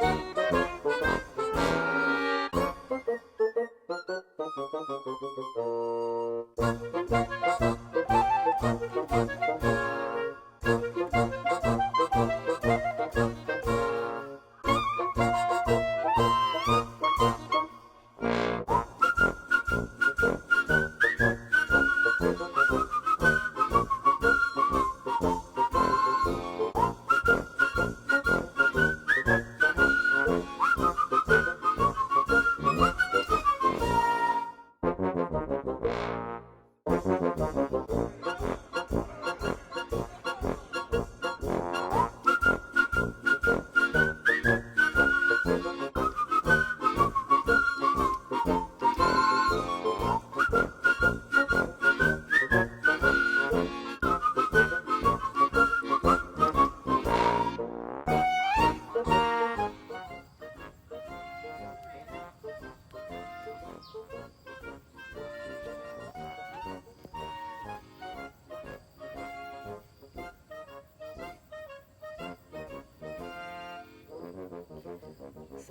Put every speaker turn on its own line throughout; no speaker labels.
ส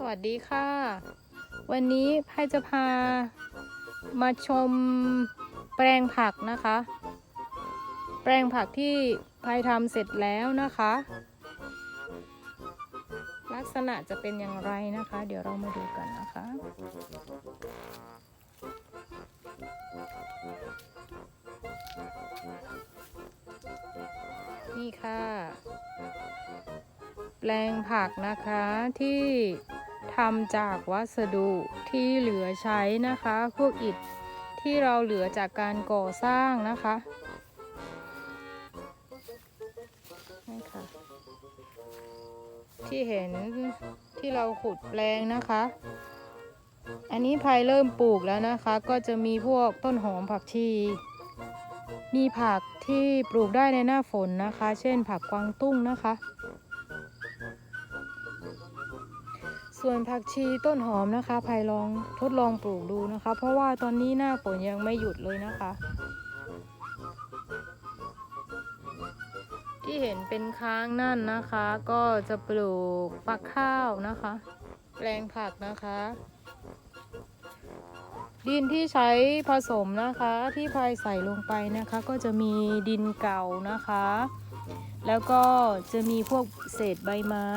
วัสดีค่ะ วันนี้พายจะพามาชมแปลงผักนะคะ แปลงผักที่พายทำเสร็จแล้วนะคะ ลักษณะจะเป็นอย่างไรนะคะ เดี๋ยวเรามาดูกันนะคะนี่ค่ะ แปลงผักนะคะที่ ทำจากวัสดุที่เหลือใช้นะคะ พวกอิฐที่เราเหลือจากการก่อสร้างนะคะนี่ค่ะที่เห็นที่เราขุดแปลงนะคะ อันนี้ภายเริ่มปลูกแล้วนะคะ ก็จะมีพวกต้นหอมผักชี มีผักที่ปลูกได้ในหน้าฝนนะคะ เช่นผักกวางตุ้งนะคะ ส่วนผักชีต้นหอมนะคะภายลองทดลองปลูกดูนะคะ เพราะว่าตอนนี้หน้าฝนยังไม่หยุดเลยนะคะ ที่เห็นเป็นค้างนั่นนะคะ ก็จะปลูกฟักข้าวนะคะแปลงผักนะคะ ดินที่ใช้ผสมนะคะที่พายใส่ลงไปนะคะ ก็จะมีดินเก่านะคะ แล้วก็จะมีพวกเศษใบไม้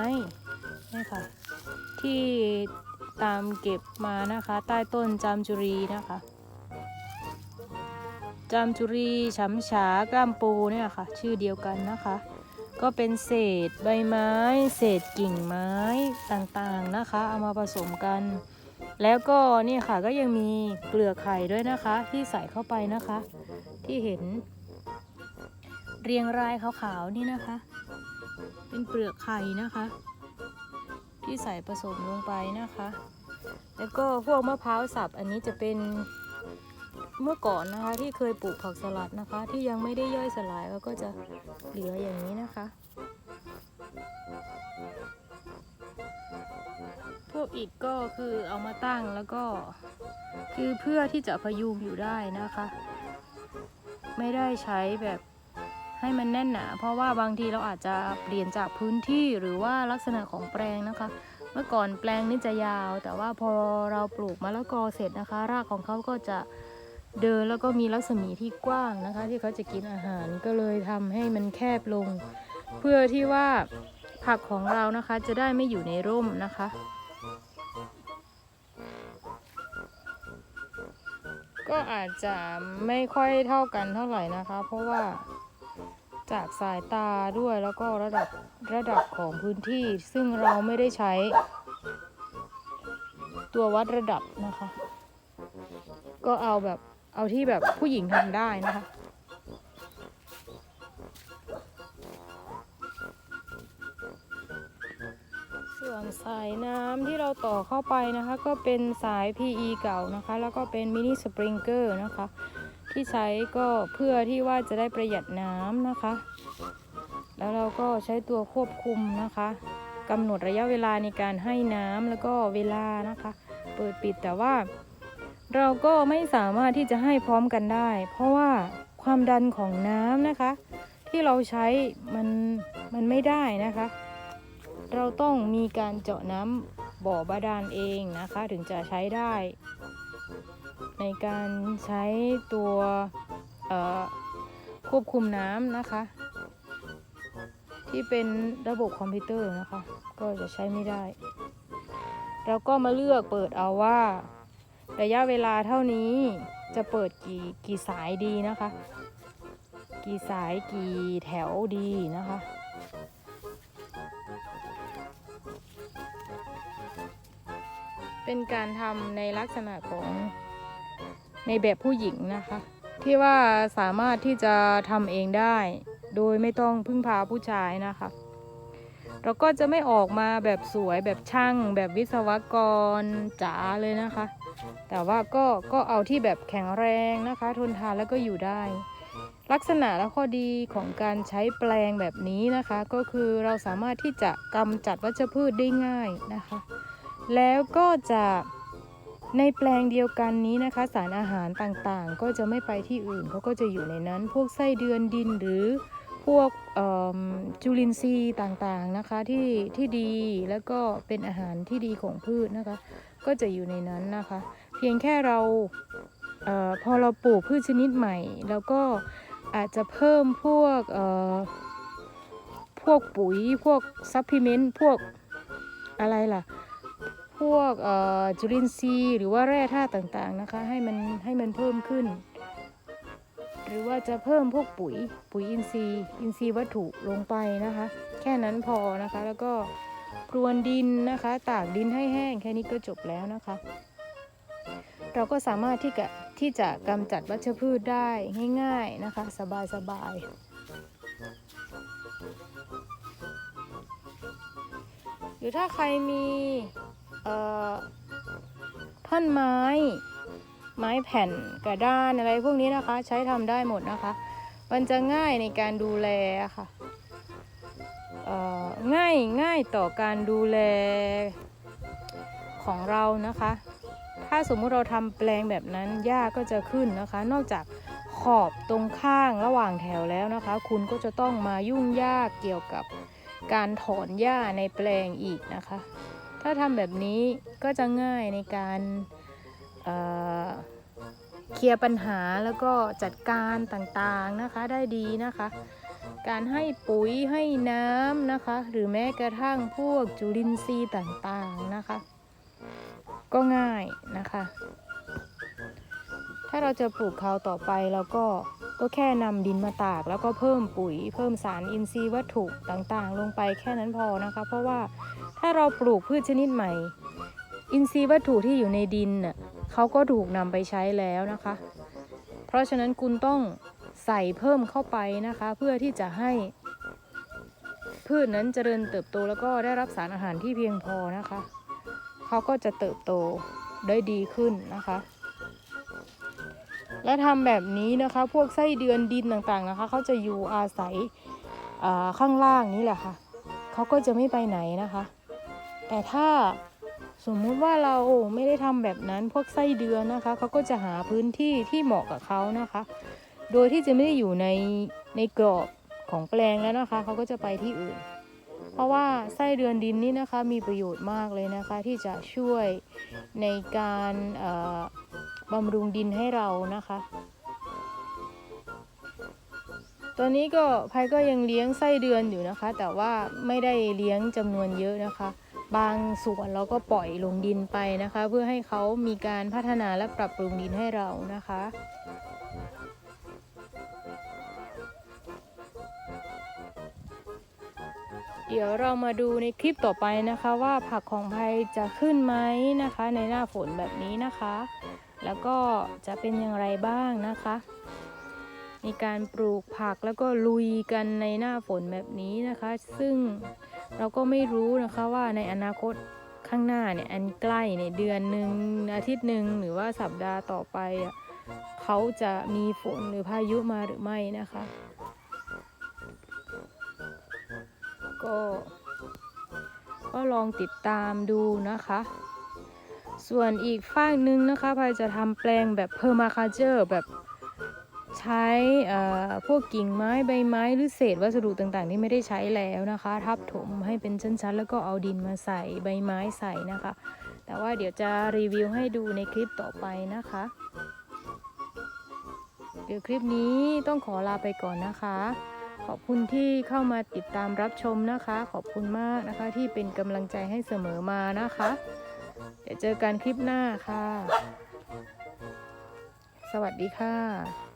นี่ค่ะ ที่ตามเก็บมานะคะ ใต้ต้นจามจุรีนะคะ จามจุรีช้ำฉากล้ามปูเนี่ยค่ะ ชื่อเดียวกันนะคะ ก็เป็นเศษใบไม้ เศษกิ่งไม้ต่างๆนะคะ เอามาผสมกัน แล้วก็นี่ค่ะก็ยังมีเปลือกไข่ด้วยนะคะ ที่ใส่เข้าไปนะคะ ที่เห็น เรียงรายขาวๆนี่นะคะ เป็นเปลือกไข่นะคะ ที่ใส่ผสมลงไปนะคะ แล้วก็พวกมะพร้าวสับอันนี้จะเป็นเมื่อก่อนนะคะที่เคยปลูกผักสลัดนะคะ ที่ยังไม่ได้ย่อยสลายแล้วก็จะเหลืออย่างนี้นะคะ พวกอิฐก็คือเอามาตั้งแล้วก็คือเพื่อที่จะพยุงอยู่ได้นะคะ ไม่ได้ใช้แบบ ให้มันแน่นหนาเพราะว่าบางทีเราอาจจะเปลี่ยนจากพื้นที่หรือว่าลักษณะของแปลงนะคะ เมื่อก่อนแปลงนี่จะยาว แต่ว่าพอเราปลูกมะละกอเสร็จนะคะ รากของเขาก็จะเดินแล้วก็มีรัศมีที่กว้างนะคะ ที่เขาจะกินอาหารก็เลยทำให้มันแคบลง เพื่อที่ว่าผักของเรานะคะจะได้ไม่อยู่ในร่มนะคะก็อาจจะไม่ค่อยเท่ากันเท่าไหร่นะคะ เพราะว่า จากสายตาด้วยแล้วก็ระดับระดับของพื้นที่ ซึ่งเราไม่ได้ใช้ ตัววัดระดับนะคะ ก็เอาแบบเอาที่แบบผู้หญิงทำได้นะคะส่วนสายน้ำที่เราต่อเข้าไปนะคะ ก็เป็นสาย PE เก่านะคะ แล้วก็เป็นมินิสปริงเกอร์นะคะ ที่ใช้ก็เพื่อที่ว่าจะได้ประหยัดน้ำนะคะ แล้วเราก็ใช้ตัวควบคุมนะคะกำหนดระยะเวลาในการให้น้ำแล้วก็เวลานะคะ เปิดปิดแต่ว่า เราก็ไม่สามารถที่จะให้พร้อมกันได้ เพราะว่าความดันของน้ำนะคะ ที่เราใช้มันมันไม่ได้นะคะ เราต้องมีการเจาะน้ำบ่อบาดาลเองนะคะ ถึงจะใช้ได้ ในการใช้ตัวควบคุมน้ำนะคะ ที่เป็นระบบคอมพิวเตอร์นะคะ ก็จะใช้ไม่ได้เราก็มาเลือกเปิดเอาว่า ระยะเวลาเท่านี้จะเปิดกี่กี่สายดีนะคะ กี่สายกี่แถวดีนะคะเป็นการทำในลักษณะของ ในแบบผู้หญิงนะคะ ที่ว่าสามารถที่จะทำเองได้ โดยไม่ต้องพึ่งพาผู้ชายนะคะเราก็จะไม่ออกมาแบบสวยแบบช่าง แบบวิศวกรจ๋าเลยนะคะ แต่ว่าก็ก็เอาที่แบบแข็งแรงนะคะ ทนทานแล้วก็อยู่ได้ ลักษณะและข้อดีของการใช้แปลงแบบนี้นะคะ ก็คือเราสามารถที่จะกำจัดวัชพืชได้ง่ายนะคะ แล้วก็จะ ในแปลงเดียวกันนี้นะคะ สารอาหารต่างๆ ก็จะไม่ไปที่อื่นเขาก็จะอยู่ในนั้น พวกไส้เดือนดินหรือพวกจุลินทรีย์ต่างๆนะคะที่ที่ดีแล้วก็เป็นอาหารที่ดีของพืชนะคะ ก็จะอยู่ในนั้นนะคะ เพียงแค่เราเออพอเราปลูกพืชชนิดใหม่ แล้วก็อาจจะเพิ่มพวกพวกปุ๋ยพวกซัพพลีเมนต์พวกอะไรล่ะ พวกจุลินทรีย์หรือว่าแร่ธาตุต่างๆนะคะ ให้มันให้มันเพิ่มขึ้น หรือว่าจะเพิ่มพวกปุ๋ยปุ๋ยอินทรีย์ อินทรีย์วัตถุลงไปนะคะ แค่นั้นพอนะคะ แล้วก็พรวนดินนะคะ ตากดินให้แห้งแค่นี้ก็จบแล้วนะคะ เราก็สามารถที่จะที่จะกำจัดวัชพืชได้ง่ายๆนะคะ สบายๆหรือถ้าใครมี เอ่อท่อนไม้ ไม้แผ่นกระดานอะไรพวกนี้นะคะ ใช้ทำได้หมดนะคะ มันจะง่ายในการดูแลค่ะง่ายง่ายต่อการดูแลของเรานะคะ ถ้าสมมุติเราทำแปลงแบบนั้นหญ้าก็จะขึ้นนะคะ นอกจากขอบตรงข้างระหว่างแถวแล้วนะคะ คุณก็จะต้องมายุ่งยากเกี่ยวกับการถอนหญ้าในแปลงอีกนะคะ ถ้าทำแบบนี้ก็จะง่ายในการเเคลียร์ปัญหาแล้วก็จัดการต่างๆนะคะได้ดีนะคะ การให้ปุ๋ยให้น้ำนะคะ หรือแม้กระทั่งพวกจุลินทรีย์ต่างๆนะคะ ก็ง่ายนะคะ ถ้าเราจะปลูกเขาวต่อไปแล้วก็ก็แค่นำดินมาตาก แล้วก็เพิ่มปุ๋ย เพิ่มสารอินทรีย์วัตถุต่างๆ ลงไปแค่นั้นพอนะคะ เพราะว่า ถ้าเราปลูกพืชชนิดใหม่ อินทรีย์วัตถุที่อยู่ในดินน่ะเขาก็ถูกนำไปใช้แล้วนะคะ เพราะฉะนั้นคุณต้องใส่เพิ่มเข้าไปนะคะ เพื่อที่จะให้ พืชนั้นเจริญเติบโตแล้วก็ได้รับสารอาหารที่เพียงพอนะคะ เขาก็จะเติบโตได้ดีขึ้นนะคะ และทำแบบนี้นะคะ พวกไส้เดือนดินต่างๆนะคะ เขาจะอยู่อาศัยอ่าข้างล่างนี้แหละค่ะ เขาก็จะไม่ไปไหนนะคะ แต่ถ้าสมมุติว่าเราไม่ได้ทำแบบนั้นพวกไส้เดือนนะคะเขาก็จะหาพื้นที่ที่เหมาะกับเขานะคะ โดยที่จะไม่ได้อยู่ในในกรอบของแปลงแล้วนะคะเขาก็จะไปที่อื่น เพราะว่าไส้เดือนดินนี่นะคะมีประโยชน์มากเลยนะคะ ที่จะช่วยในการบำรุงดินให้เรานะคะ ตอนนี้ก็ภัยก็ยังเลี้ยงไส้เดือนอยู่นะคะ แต่ว่าไม่ได้เลี้ยงจำนวนเยอะนะคะ บางส่วนเราก็ปล่อยลงดินไปนะคะ เพื่อให้เขามีการพัฒนาและปรับปรุงดินให้เรานะคะ เดี๋ยวเรามาดูในคลิปต่อไปนะคะ ว่าผักของภัยจะขึ้นไหมนะคะ ในหน้าฝนแบบนี้นะคะ แล้วก็จะเป็นอย่างไรบ้างนะคะในการปลูกผักแล้วก็ลุยกันในหน้าฝนแบบนี้นะคะ ซึ่ง เราก็ไม่รู้นะคะว่าในอนาคตข้างหน้าเนี่ยอันใกล้เนี่ยเดือนหนึ่งอาทิตย์หนึ่งหรือว่าสัปดาห์ต่อไปเขาจะมีฝนหรือพายุมาหรือไม่นะคะ ก็ก็ลองติดตามดูนะคะ ส่วนอีกฝ้ากหนึ่งนะคะพายจะทำแปลงแบบเพอร์มาคาเจอร์แบบ ใช้พวกกิ่งไม้ใบไม้หรือเศษวัสดุต่างๆ ที่ไม่ได้ใช้แล้วนะคะ ทับถมให้เป็นชั้นๆ แล้วก็เอาดินมาใส่ใบไม้ใส่นะคะ แต่ว่าเดี๋ยวจะรีวิวให้ดูในคลิปต่อไปนะคะ เดี๋ยวคลิปนี้ต้องขอลาไปก่อนนะคะ ขอบคุณที่เข้ามาติดตามรับชมนะคะ ขอบคุณมากนะคะที่เป็นกำลังใจให้เสมอมานะคะ เดี๋ยวเจอกันคลิปหน้าค่ะ สวัสดีค่ะ